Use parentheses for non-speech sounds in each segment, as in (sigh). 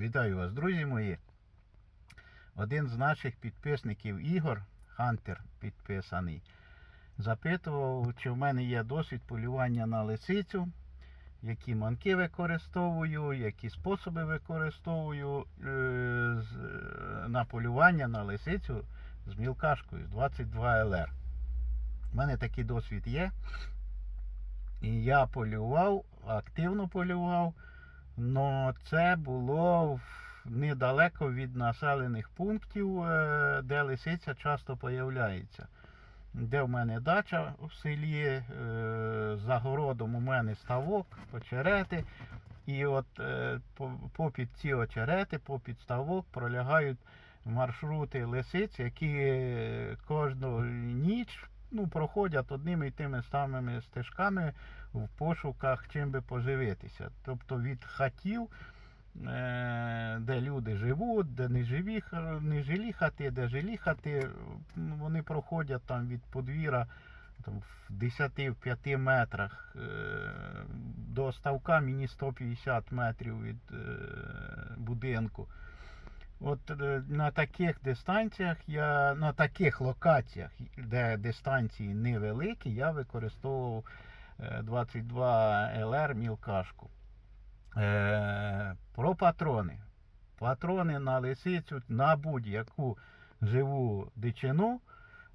Вітаю вас, друзі мої. Один з наших підписників Ігор, Хантер підписаний, запитував, чи в мене є досвід полювання на лисицю, які манки використовую, які способи використовую е, на полювання на лисицю з мілкашкою з 22 ЛР. У мене такий досвід є. І я полював, активно полював. Но це було недалеко від населених пунктів, е, де лисиця часто появляється. Де в мене дача в селі, е, за городом у мене ставок, очерети. І от е, попід ці очерети, попід ставок пролягають маршрути лисиць, які кожну ніч ну, проходять одними і тими самими стежками в пошуках чим би поживитися. Тобто від хатів, е, де люди живуть, де не живі, не жилі хати, де жилі хати, вони проходять там від подвір'я там, в 10-5 метрах е, до ставка мені 150 метрів від е, будинку. От е, на таких дистанціях я на таких локаціях, де дистанції невеликі, я використовував е, 22 ЛР мілкашку. Е, про патрони. Патрони на лисицю на будь-яку живу дичину.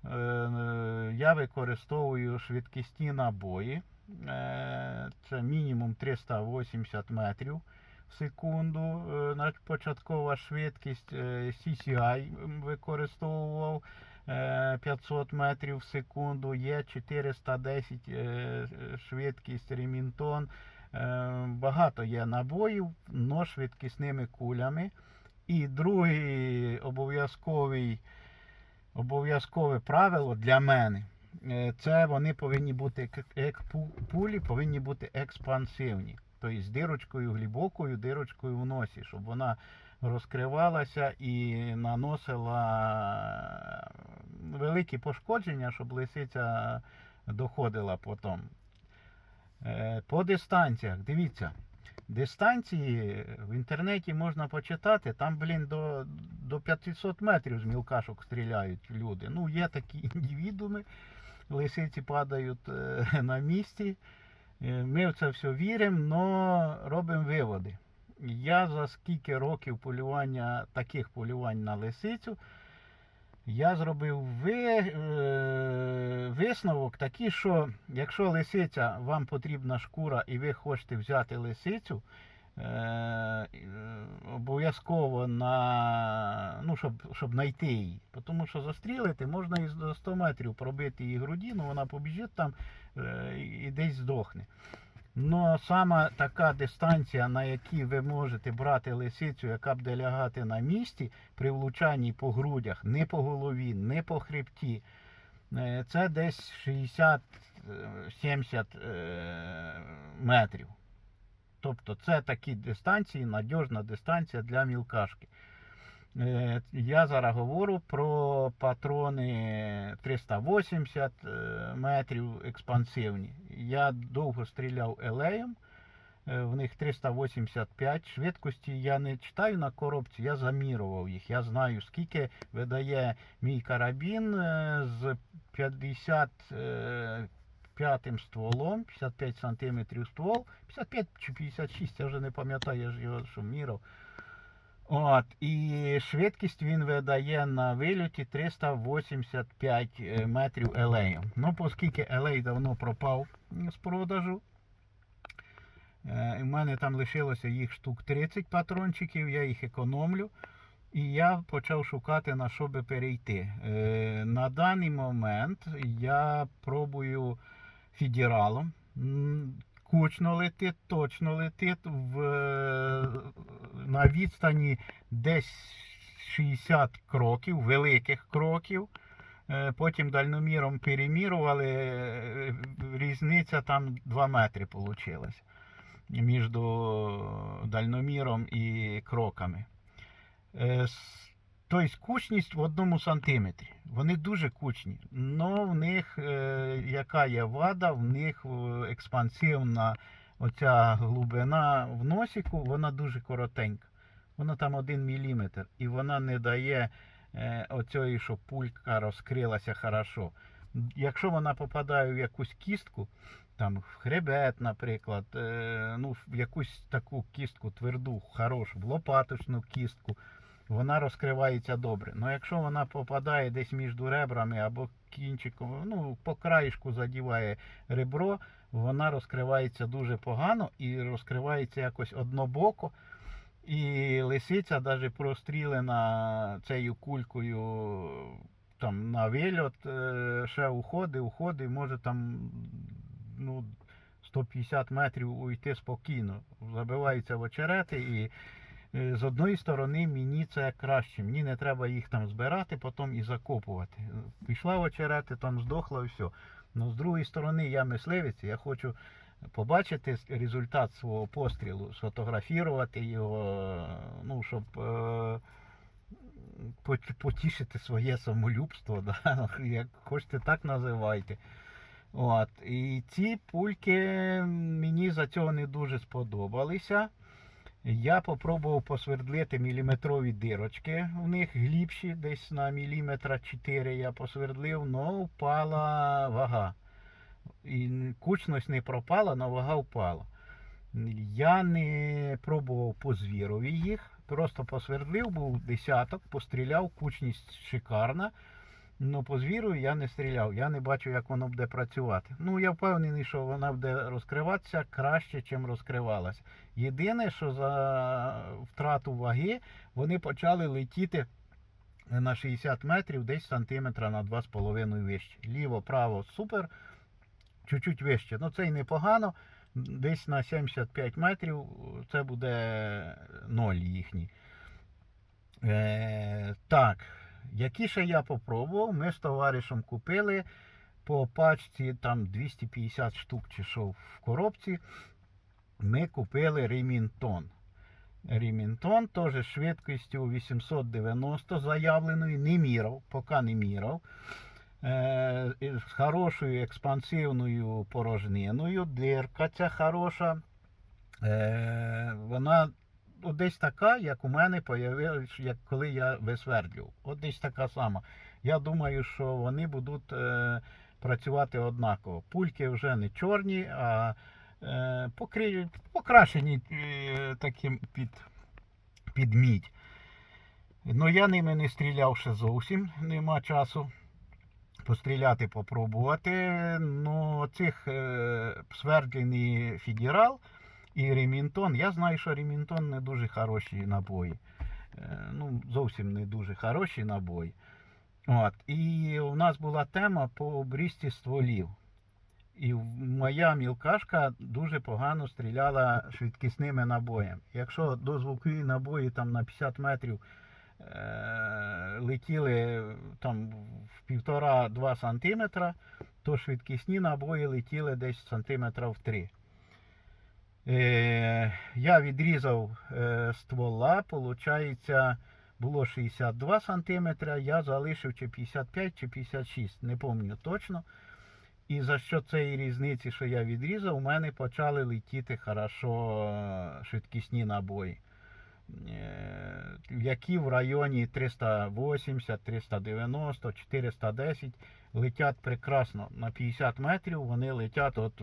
Е, е, я використовую швидкісні набої. Е, це мінімум 380 метрів в секунду. Е, Початкова швидкість е, CCI використовував е, 500 метрів в секунду. Є 410 е, швидкість Ремінтон. Е, Багато є набоїв, но швидкісними кулями. І другий обов'язковий обов'язкове правило для мене. е, Це вони повинні бути пулі, повинні бути експансивні. Тобто дирочкою глибокою, дирочкою в носі, щоб вона розкривалася і наносила великі пошкодження, щоб лисиця доходила потім. Е, По дистанціях, дивіться, дистанції в інтернеті можна почитати, там, блін, до, до 500 метрів з мілкашок стріляють люди. Ну, є такі (laughs) індивідуми, лисиці падають е, на місці. Е, Ми в це все віримо, але робимо виводи. Я за скільки років полювання, таких полювань на лисицю, я зробив ви, е, висновок такий, що якщо лисиця, вам потрібна шкура і ви хочете взяти лисицю, е, обов'язково на, ну, щоб, щоб знайти її. Тому що застрілити можна і до 100 метрів пробити її грудину, вона побіжить там і десь здохне. Ну, саме така дистанція, на якій ви можете брати лисицю, яка буде лягати на місці при влучанні по грудях, не по голові, не по хребті, е, це десь 60-70 е, метрів. Тобто це такі дистанції, надіжна дистанція для мілкашки. Е, Я зараз говорю про патрони 380 е, метрів експансивні. Я довго стріляв елеєм, е, в них 385 швидкості. Я не читаю на коробці, я замірював їх. Я знаю, скільки видає мій карабін з 55 стволом, 55 сантиметрів ствол, 55 чи 56, я вже не пам'ятаю, я ж його що. От, і швидкість він видає на вильоті 385 е, метрів елею. Ну, оскільки елей давно пропав з продажу, е, і в мене там лишилося їх штук 30 патрончиків, я їх економлю. І я почав шукати на що би перейти. Е, на даний момент я пробую федералом. Кучно летить, точно летить в, е, на відстані десь 60 кроків, великих кроків. Е, Потім дальноміром перемірювали, е, різниця там 2 метри вийшла між дальноміром і кроками. Тобто кучність в одному сантиметрі. Вони дуже кучні. Но в них е, яка є вада, в них е, експансивна оця глибина в носіку, вона дуже коротенька. Воно там 1 мм, і вона не дає е, оцієї, щоб пулька розкрилася хорошо. Якщо вона попадає в якусь кістку, там в хребет, наприклад, е, ну, в якусь таку кістку тверду, хорошу, в лопаточну кістку, вона розкривається добре. Ну якщо вона попадає десь між ребрами або кінчиком, ну, по краєшку задіває ребро, вона розкривається дуже погано і розкривається якось однобоко. І лисиця навіть прострілена цією кулькою там на вильот, е, ще уходить, уходить, може там ну, 150 метрів уйти спокійно. Забиваються в очерети і з одної сторони мені це краще. Мені не треба їх там збирати, потім і закопувати. Пішла в очерети, там здохла і все. Ну, з другої сторони, я мисливець, я хочу побачити результат свого пострілу, сфотографувати його, ну, щоб е, потішити своє самолюбство, (laughs) да? як хочете так називайте. От. І ці пульки мені за цього не дуже сподобалися. Я попробував посвердлити міліметрові дирочки. У них глибші, десь на міліметра 4 я посвердлив, але впала вага. І кучність не пропала, але вага впала. Я не пробував по звірові їх, просто посвердлив, був десяток, постріляв, кучність шикарна. Ну, по звіру я не стріляв, я не бачу, як воно буде працювати. Ну, я впевнений, що вона буде розкриватися краще, ніж розкривалася. Єдине, що за втрату ваги вони почали летіти на 60 метрів, десь сантиметра на 2,5 вище. Ліво, право, супер, чуть-чуть вище. Ну, це й непогано. Десь на 75 метрів це буде ноль їхній. Е, так. Які ще я попробував, ми з товаришем купили по пачці там 250 штук чи що в коробці. Ми купили Ремінтон. Ремінтон теж швидкістю 890 заявленою, не мірав, поки не мірав. Е, з хорошою експансивною порожниною, дирка ця хороша. Е, вона от десь така, як у мене появилась, як коли я висвердлював. От десь така сама. Я думаю, що вони будуть е, працювати однаково. Пульки вже не чорні, а е, покри... покрашені е, таким під, під мідь. Ну я ними не стріляв ще зовсім, нема часу. Постріляти, попробувати. Ну, цих е, свердлений федерал і Ремінтон. Я знаю, що Ремінтон не дуже хороші набої. Е, Ну, зовсім не дуже хороші набої. От. І у нас була тема по обрізці стволів. І моя мілкашка дуже погано стріляла швидкісними набоями. Якщо дозвукові набої там на 50 метрів е, летіли там в півтора-два сантиметра, то швидкісні набої летіли десь сантиметра в 3. Е, я відрізав е, ствола, виходить, було 62 см, я залишив чи 55, чи 56, не пам'ятаю точно. І за що цієї різниці, що я відрізав, у мене почали летіти хорошо швидкісні набої. Е, Які в районі 380, 390, 410 летять прекрасно. На 50 метрів вони летять от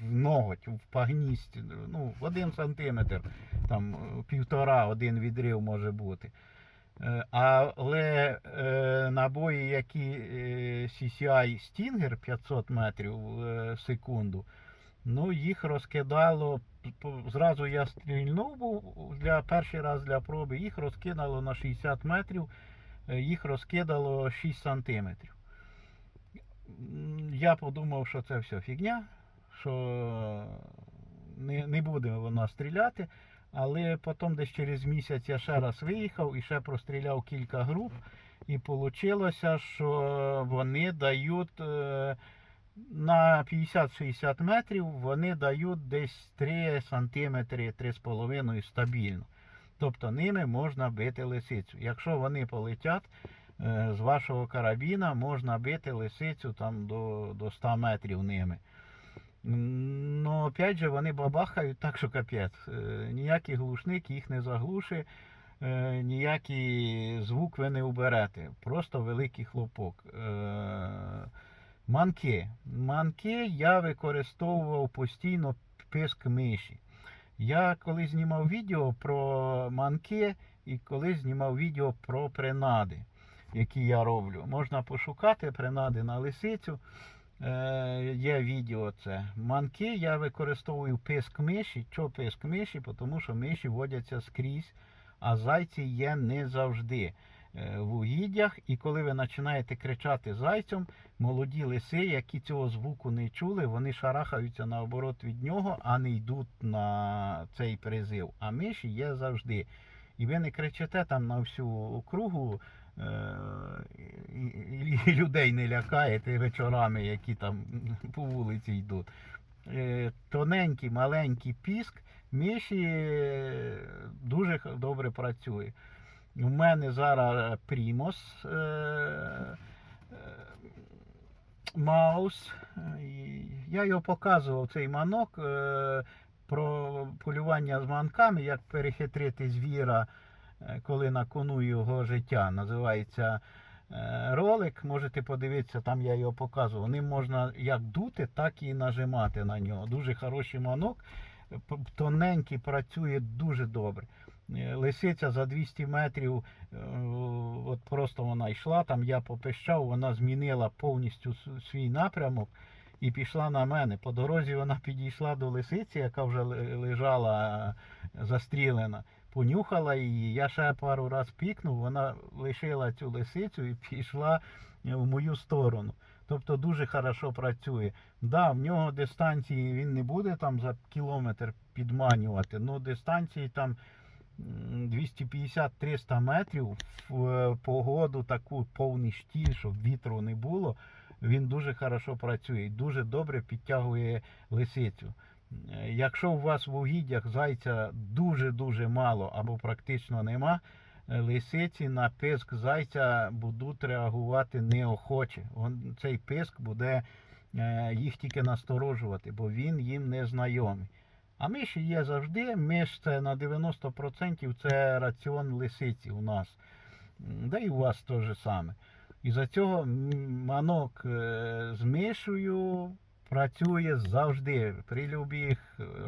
в, ноготь, в пагність, ну, в один сантиметр, там е, півтора, один відрив може бути. Е, Але е, набої, які CCI Stinger 500 метрів в секунду, ну їх розкидало. Зразу я стрільнув був для перший раз для проби, їх розкидало на 60 метрів, їх розкидало 6 сантиметрів. Я подумав, що це все фігня, що не, не буде вона стріляти. Але потім десь через місяць я ще раз виїхав і ще простріляв кілька груп. І вийшло, що вони дають е, на 50-60 метрів, вони дають десь 3 см, 3,5 стабільно. Тобто ними можна бити лисицю. Якщо вони полетять е, з вашого карабіна, можна бити лисицю там до, до 100 метрів ними. Ну, опять же, вони бабахають так, що капець. Е, Ніякий глушник їх не заглушить, е, ніякий звук ви не уберете. Просто великий хлопок. Е, Манки. Манки я використовував постійно писк миші. Я коли знімав відео про манки і коли знімав відео про принади, які я роблю. Можна пошукати принади на лисицю. Е, є відео це. Манки я використовую писк миші. Чого писк миші? Тому що миші водяться скрізь, а зайці є не завжди е, в угіддях. І коли ви починаєте кричати зайцем, молоді лиси, які цього звуку не чули, вони шарахаються наоборот від нього, а не йдуть на цей призив. А миші є завжди. І ви не кричите там на всю округу. Е, І, людей не лякаєте вечорами, які там по вулиці йдуть. Е, Тоненький, маленький піск, миші е, дуже добре працює. У мене зараз Примос. Маус. Я його показував, цей манок про полювання з манками, як перехитрити звіра, коли на кону його життя. Називається е, ролик. Можете подивитися, там я його показував. Ним можна як дути, так і нажимати на нього. Дуже хороший манок. Тоненький працює дуже добре. Е, Лисиця за 200 метрів, е, от просто вона йшла, там я попищав, вона змінила повністю свій напрямок і пішла на мене. По дорозі вона підійшла до лисиці, яка вже лежала е, застрілена, понюхала її. Я ще пару раз пікнув, вона лишила цю лисицю і пішла е, в мою сторону. Тобто дуже хорошо працює. Да, в нього дистанції він не буде там за кілометр підманювати, але дистанції там 250-300 метрів в е, погоду таку повний штіль, щоб вітру не було. Він дуже хорошо працює і дуже добре підтягує лисицю. Е, Якщо у вас в угіддях зайця дуже-дуже мало або практично нема, е, лисиці на писк зайця будуть реагувати неохоче. Цей писк буде е, їх тільки насторожувати, бо він їм не знайомий. А миші є завжди. Миш це на 90% це раціон лисиці у нас. Да і у вас те же саме. І за цього манок з мишею працює завжди. При будь-яких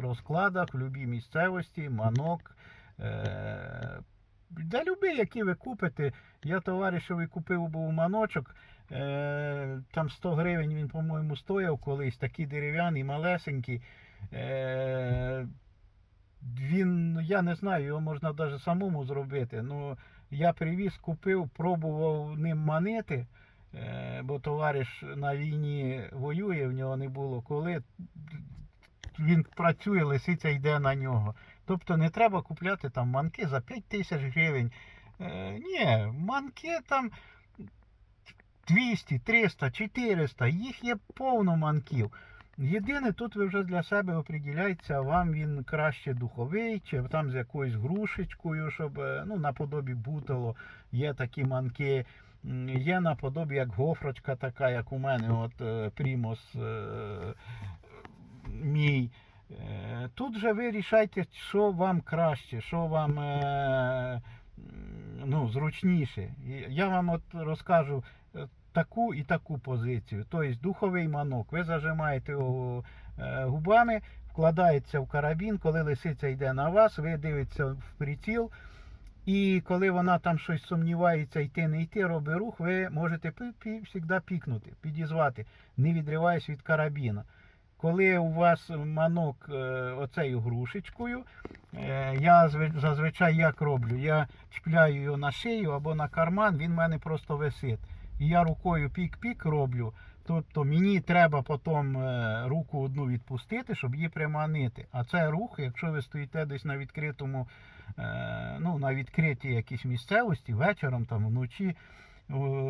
розкладах, в будь-якій місцевості, манок. Е, да любий, який ви купите. Я товаришеві купив був маночок. Е, там 100 гривень він, по-моєму, стояв колись, такий дерев'яний, малесенький. Е, він, я не знаю, його можна навіть самому зробити. Ну, я привіз, купив, пробував ним манити, бо товариш на війні воює, в нього не було коли. Він працює, лисиця йде на нього. Тобто не треба купляти там манки за 5 тисяч гривень. Е, ні, манки там 200, 300, 400, їх є повно манків. Єдине, тут ви вже для себе оприділяється, вам він краще духовий, чи там з якоюсь грушечкою, щоб е, ну, наподобі бутало, є такі манки. Є наподобі як гофрочка така, як у мене, от е, Примус е, мій. Е, Тут же ви рішайте, що вам краще, що вам ну, зручніше. Я вам от розкажу таку і таку позицію. Тобто духовий манок. Ви зажимаєте губами, вкладається в карабін, коли лисиця йде на вас, ви дивитеся в приціл. І коли вона там щось сумнівається, йти, не йти, робить рух, ви можете завжди пікнути, підізвати, не відриваючись від карабіна. Коли у вас манок е, оцею грушечкою, е, я зазвичай як роблю? Я чіпляю його на шию або на карман, він в мене просто висить. І я рукою пік-пік роблю. Тобто мені треба потім е, руку одну відпустити, щоб її приманити. А це рух, якщо ви стоїте десь на відкритому, ну, на відкритій якійсь місцевості, вечором там вночі,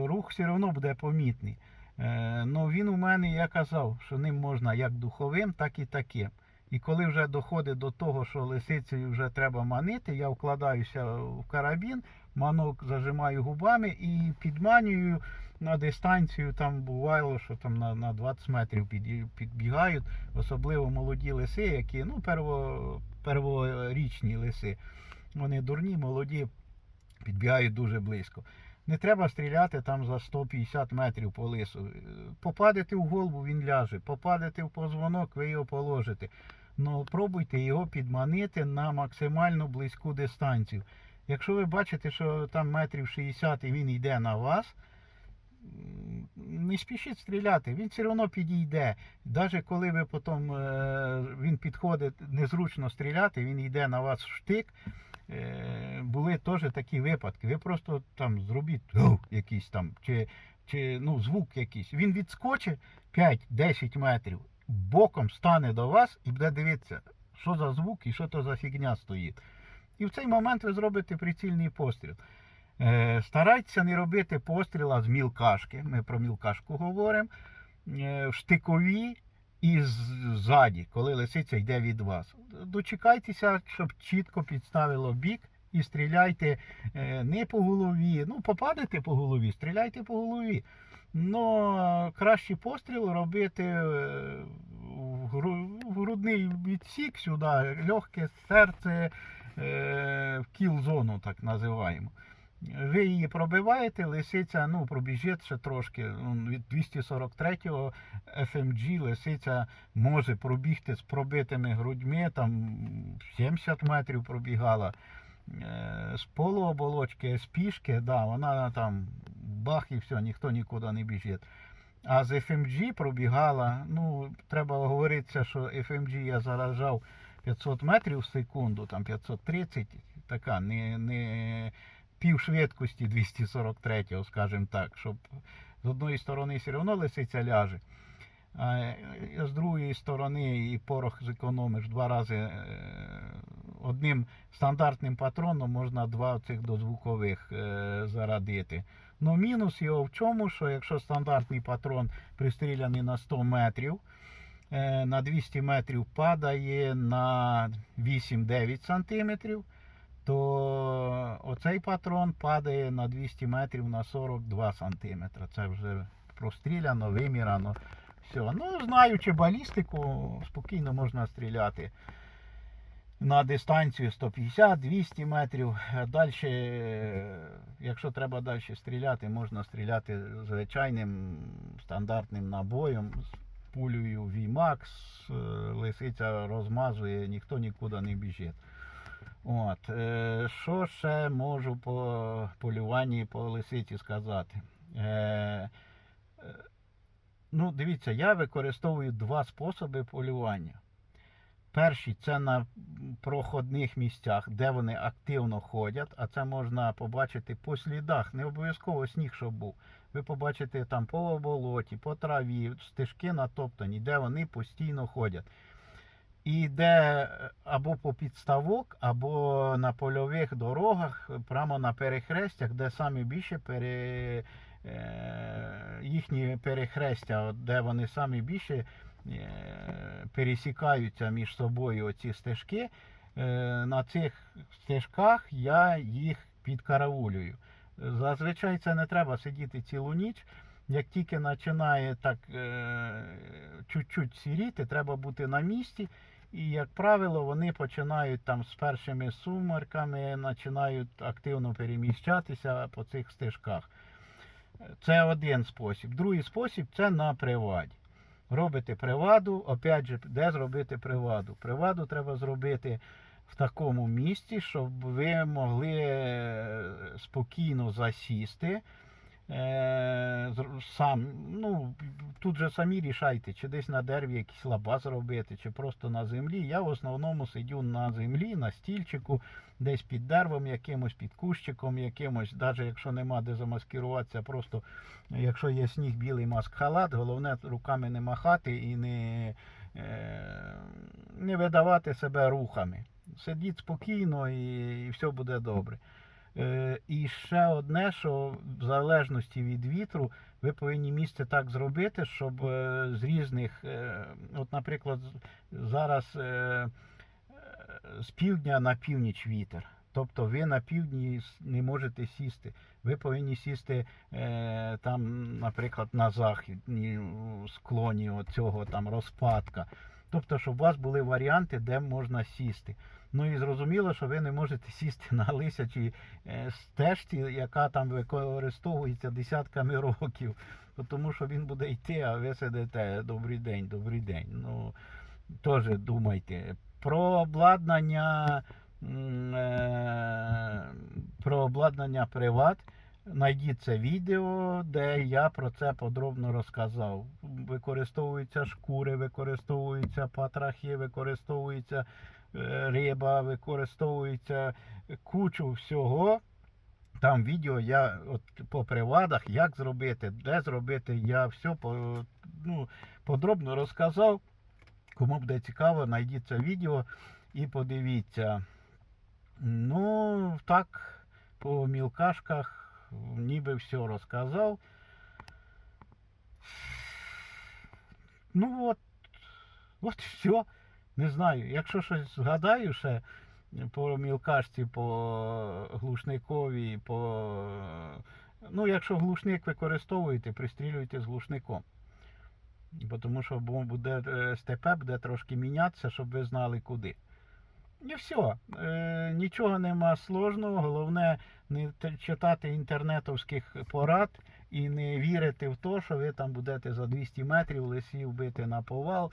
рух все одно буде помітний. Е, ну він у мене, я казав, що ним можна як духовим, так і таким. І коли вже доходить до того, що лисицею вже треба манити, я вкладаюся в карабін, манок зажимаю губами і підманюю на дистанцію. Там бувало, що там на, на 20 метрів під, підбігають, особливо молоді лиси, які ну, перво, перворічні лиси. Вони дурні, молоді, підбігають дуже близько. Не треба стріляти там за 150 метрів по лису. Попадете в голову, він ляже. Попадете в позвонок, ви його положите. Ну, пробуйте його підманити на максимально близьку дистанцію. Якщо ви бачите, що там метрів 60 і він йде на вас, не спішіть стріляти, він все одно підійде. Навіть коли ви потім е, він підходить незручно стріляти, він йде на вас в штик. Е, були теж такі випадки. Ви просто там зробіть якийсь там, чи, чи ну, звук якийсь. Він відскочить 5-10 метрів, боком стане до вас і буде дивитися, що за звук і що то за фігня стоїть. І в цей момент ви зробите прицільний постріл. Е, старайтеся не робити постріла з мілкашки. Ми про мілкашку говоримо. Е, в штикові і ззаді, коли лисиця йде від вас. Дочекайтеся, щоб чітко підставило бік і стріляйте е, не по голові. Ну, попадете по голові, стріляйте по голові. Но кращий постріл робити е, в грудний відсік сюди, легке серце е, в кіл-зону, так називаємо. Ви її пробиваєте, лисиця ну, пробіжить ще трошки. Від 243-го FMG лисиця може пробігти з пробитими грудьми, там 70 метрів пробігала. Е, З полуоболочки, з пішки, да, вона там бах і все, ніхто нікуди не біжить. А з FMG пробігала, ну, треба говоритися, що FMG я заражав 500 метрів в секунду, там 530, така, не, не пів швидкості 243-го, скажімо так, щоб з одної сторони все одно лисиця ляже, а з другої сторони і порох зекономиш два рази е, одним стандартним патроном можна два цих дозвукових е, зарадити. Ну, мінус його в чому, що якщо стандартний патрон пристріляний на 100 метрів, е, на 200 метрів падає на 8-9 сантиметрів, то оцей патрон падає на 200 метрів на 42 сантиметри. Це вже простріляно, вимірано. Все. Ну, знаючи балістику, спокійно можна стріляти на дистанцію 150-200 метрів. Далі, якщо треба далі стріляти, можна стріляти звичайним стандартним набоєм пулею VMAX. Е, Лисиця розмазує, ніхто нікуди не біжить. От, е, що ще можу по полюванні по лисиці сказати? Е, е, ну, дивіться, я використовую два способи полювання. Перший це на проходних місцях, де вони активно ходять, а це можна побачити по слідах, не обов'язково сніг, щоб був. Ви побачите там по болоті, по траві, стежки натоптані, де вони постійно ходять. І де е, або по підставок, або на польових дорогах, прямо на перехрестях, де самі більше пере, е, їхні перехрестя, де вони самі більше е, пересікаються між собою оці стежки. Е, на цих стежках я їх підкараулюю. Зазвичай це не треба сидіти цілу ніч. Як тільки починає так е, чуть-чуть сіріти, треба бути на місці. І, як правило, вони починають там з першими сумерками, починають активно переміщатися по цих стежках. Це один спосіб. Другий спосіб це на приваді. Робите приваду, опять же, де зробити приваду? Приваду треба зробити в такому місці, щоб ви могли е, спокійно засісти. Е, сам, ну, тут же самі рішайте, чи десь на дереві якийсь лабаз робити, чи просто на землі. Я в основному сидю на землі, на стільчику, десь під деревом якимось, під кущиком якимось, навіть якщо нема де замаскируватися, просто якщо є сніг, білий маск-халат, головне руками не махати і не, е, не видавати себе рухами. Сидіть спокійно і, і все буде добре. Е, і ще одне, що в залежності від вітру, ви повинні місце так зробити, щоб е, з різних, е, от, наприклад, зараз з півдня на північ вітер. Тобто ви на півдні не можете сісти. Ви повинні сісти е, там, наприклад, на західній склоні оцього там розпадка. Тобто, щоб у вас були варіанти, де можна сісти. Ну і зрозуміло, що ви не можете сісти на лисячій е, стежці, яка там використовується десятками років. Тому що він буде йти, а ви сидите. Добрий день, добрий день. Ну, теж думайте. Про обладнання, е, про обладнання приват. Найдіть це відео, де я про це подробно розказав. Використовуються шкури, використовуються патрахи, використовується е, риба, використовується кучу всього. Там відео я от по привадах, як зробити, де зробити, я все по, ну, подробно розказав. Кому буде цікаво, знайдіть це відео і подивіться. Ну, так, по мілкашках ніби все розказав. Ну от, от все. Не знаю. Якщо щось згадаю ще по мілкашці, по глушникові, по. Ну, якщо глушник використовуєте, пристрілюйте з глушником. Тому що буде е, СТП буде трошки мінятися, щоб ви знали куди. І все. Е, нічого нема сложного. Головне не читати інтернетовських порад і не вірити в те, що ви там будете за 200 метрів лисів бити на повал,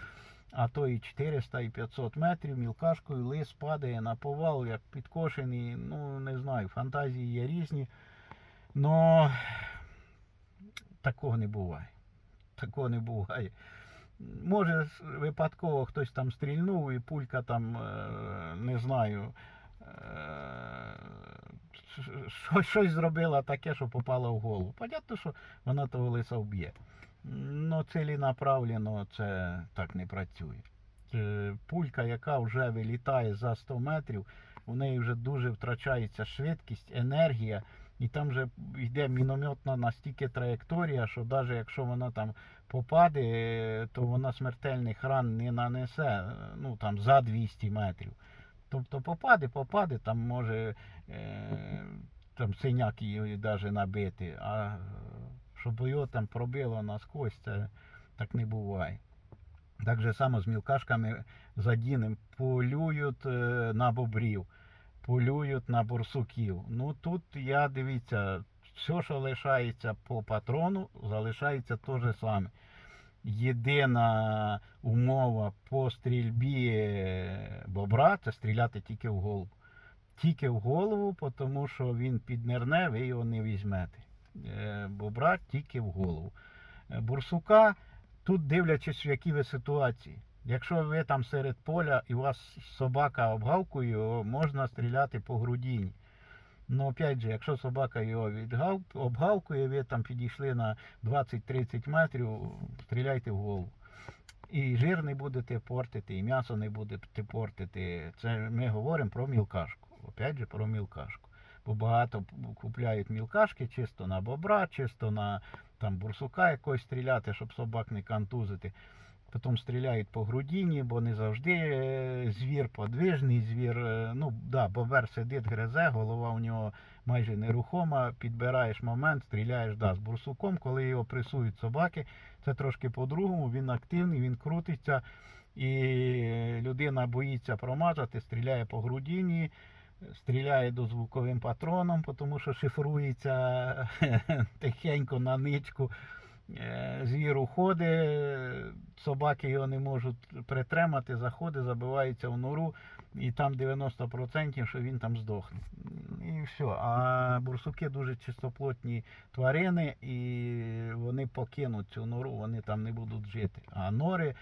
а то і 400 і 500 метрів мілкашкою лис падає на повал, як підкошений. Ну, не знаю, фантазії є різні. Но такого не буває. Такого не буває. Може, випадково хтось там стрільнув і пулька там, е, не знаю, е, щось, зробила таке, що попало в голову. Понятно, що вона того лиса вб'є. Ну, ціленаправлено це так не працює. Е, Пулька, яка вже вилітає за 100 метрів, у неї вже дуже втрачається швидкість, енергія, і там вже йде мінометна настільки траєкторія, що навіть якщо вона там попаде, то вона смертельних ран не нанесе е, ну, там, за 200 метрів. Тобто попаде, попаде, там може е, там синяк її навіть набити, а щоб його там пробило насквозь, це так не буває. Так же само з мілкашками задінем полюють е, на бобрів, полюють на борсуків. Ну тут я дивіться, все, що лишається по патрону, залишається те же саме. Єдина умова по стрільбі е, бобра це стріляти тільки в голову. Тільки в голову, тому що він піднирне, ви його не візьмете. Е, Бобра тільки в голову. Е, Бурсука, тут дивлячись, в якій ви ситуації. Якщо ви там серед поля і у вас собака обгавкує, його, можна стріляти по грудині. Ну, опять же, якщо собака його відгав, обгавкує, ви там підійшли на 20-30 метрів, стріляйте в голову. І жир не будете портити, і м'ясо не будете портити. Це ми говоримо про мілкашку. Опять же, про мілкашку. Бо багато купляють мілкашки чисто на бобра, чисто на там бурсука якось стріляти, щоб собак не контузити. Потім стріляють по грудині, бо не завжди е, звір подвижний, звір, е, ну да, бобер сидить, гризе, голова у нього майже нерухома, підбираєш момент, стріляєш да, з бурсуком, коли його пресують собаки, це трошки по-другому, він активний, він крутиться, і людина боїться промазати, стріляє по грудині, стріляє дозвуковим патроном, тому що шифрується (laughs) тихенько на ничку. Е, Звір уходить, собаки його не можуть притримати, заходить, забивається в нору, і там 90% що він там здохне. І все. А бурсуки дуже чистоплотні тварини, і вони покинуть цю нору, вони там не будуть жити. А нори,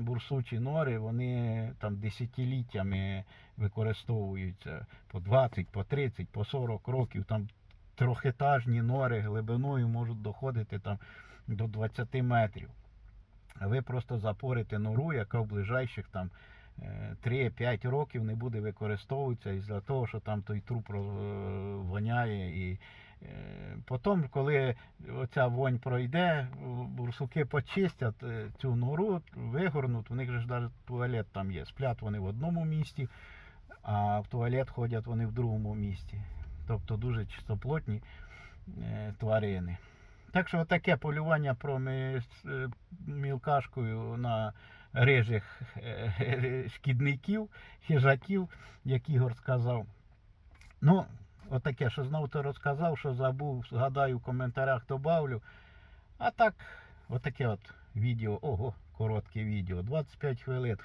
бурсучі нори, вони там десятиліттями використовуються по 20, по 30, по 40 років. Там трохетажні нори глибиною можуть доходити там до 20 метрів. А ви просто запорите нору, яка в ближайших там е, 3-5 років не буде використовуватися із-за того, що там той труп воняє. І е, потім, коли оця вонь пройде, бурсуки почистять е, цю нору, вигорнуть, у них ж навіть туалет там є. Сплять вони в одному місці, а в туалет ходять вони в другому місці. Тобто дуже чистоплотні е, тварини. Так що таке полювання про е, мілкашкою на рижих е, шкідників, хижаків, як Ігор сказав. Ну, отаке, що знову то розказав, що забув, згадаю в коментарях добавлю. А так, отаке от відео, ого, коротке відео, 25 хвилин.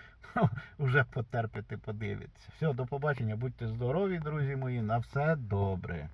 Вже потерпите, подивитися. Все, до побачення, будьте здорові, друзі мої, на все добре.